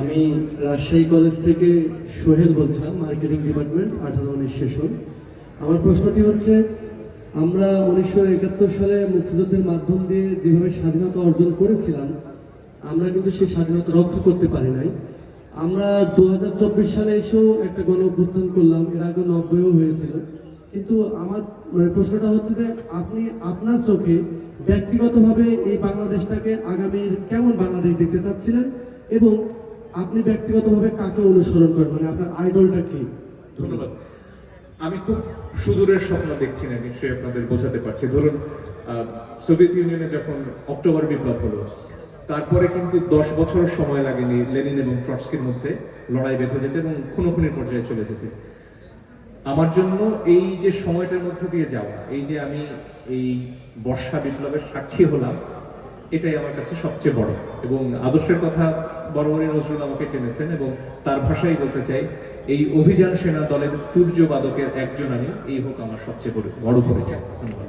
আমি রাজশাহী কলেজ থেকে সোহেল বলছিলাম, মার্কেটিং ডিপার্টমেন্ট, আঠারো উনিশ সেশন। আমার প্রশ্নটি হচ্ছে, আমরা উনিশশো একাত্তর সালে মুক্তিযুদ্ধের মাধ্যম দিয়ে যেভাবে স্বাধীনতা অর্জন করেছিলাম, আমরা কিন্তু সেই স্বাধীনতা রক্ষা করতে পারি নাই। আমরা দু হাজার চব্বিশ সালে এসেও একটা গণ অভ্যুত্থান করলাম, এর আগে নব্বইও হয়েছিল। কিন্তু আমার মানে প্রশ্নটা হচ্ছে যে, আপনি আপনার চোখে ব্যক্তিগতভাবে এই বাংলাদেশটাকে আগামীর কেমন বাংলাদেশ দেখতে চাচ্ছিলেন? এবং আপনি ব্যক্তিগতভাবে কাকে অনুসরণ করেন? মানে আপনার আইডলটা কি? ধন্যবাদ। আমি খুব সুদূরের স্বপ্ন দেখছি না, নিশ্চয়ই আপনাদের বোঝাতে পারছি। ধরুন সোভিয়েত ইউনিয়নে যখন অক্টোবর বিপ্লব হলো, তারপরে কিন্তু দশ বছর সময় লাগেনি লেনিন এবং ট্রটস্কির মধ্যে লড়াই বেঁধে যেতে এবং খুনোখুনির পর্যায়ে চলে যেতে। আমার জন্য এই যে সময়টার মধ্যে দিয়ে যাওয়া, এই যে আমি এই বর্ষা বিপ্লবের সাক্ষী হলাম, এটাই আমার কাছে সবচেয়ে বড়। এবং আদর্শের কথা বরাবরই নজরুল আমাকে টেনেছেন এবং তার ভাষাই বলতে চাই, এই অভিযান সেনা দলের তুর্যবাদকের একজন আমি এই হোক আমার সবচেয়ে বড় বড় পরিচয়। ধন্যবাদ।